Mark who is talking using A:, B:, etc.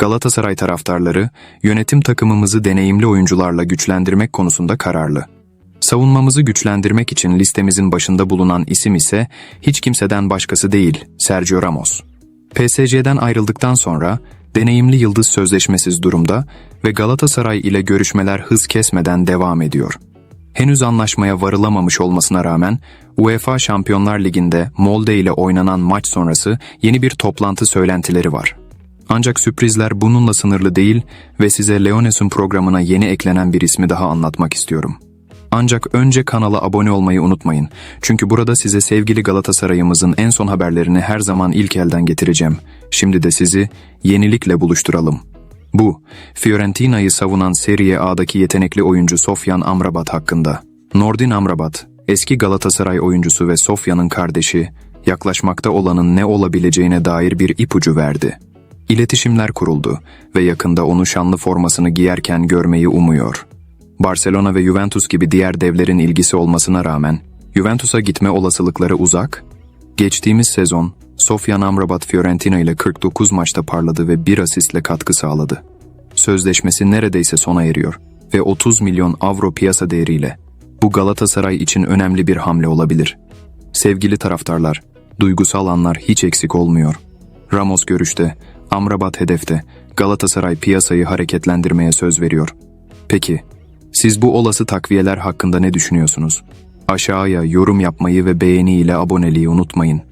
A: Galatasaray taraftarları, yönetim takımımızı deneyimli oyuncularla güçlendirmek konusunda kararlı. Savunmamızı güçlendirmek için listemizin başında bulunan isim ise hiç kimseden başkası değil, Sergio Ramos. PSG'den ayrıldıktan sonra deneyimli yıldız sözleşmesiz durumda ve Galatasaray ile görüşmeler hız kesmeden devam ediyor. Henüz anlaşmaya varılamamış olmasına rağmen UEFA Şampiyonlar Ligi'nde Molde ile oynanan maç sonrası yeni bir toplantı söylentileri var. Ancak sürprizler bununla sınırlı değil ve size Leones'un programına yeni eklenen bir ismi daha anlatmak istiyorum. Ancak önce kanala abone olmayı unutmayın. Çünkü burada size sevgili Galatasaray'ımızın en son haberlerini her zaman ilk elden getireceğim. Şimdi de sizi yenilikle buluşturalım. Bu, Fiorentina'yı savunan Serie A'daki yetenekli oyuncu Sofyan Amrabat hakkında. Nordin Amrabat, eski Galatasaray oyuncusu ve Sofyan'ın kardeşi, yaklaşmakta olanın ne olabileceğine dair bir ipucu verdi. İletişimler kuruldu ve yakında onu şanlı formasını giyerken görmeyi umuyor. Barcelona ve Juventus gibi diğer devlerin ilgisi olmasına rağmen Juventus'a gitme olasılıkları uzak. Geçtiğimiz sezon Sofyan Amrabat Fiorentina ile 49 maçta parladı ve bir asistle katkı sağladı. Sözleşmesi neredeyse sona eriyor ve 30 milyon avro piyasa değeriyle bu Galatasaray için önemli bir hamle olabilir. Sevgili taraftarlar, duygusal anlar hiç eksik olmuyor. Ramos görüşte, Amrabat hedefte, Galatasaray piyasayı hareketlendirmeye söz veriyor. Peki, siz bu olası takviyeler hakkında ne düşünüyorsunuz? Aşağıya yorum yapmayı ve beğeni ile aboneliği unutmayın.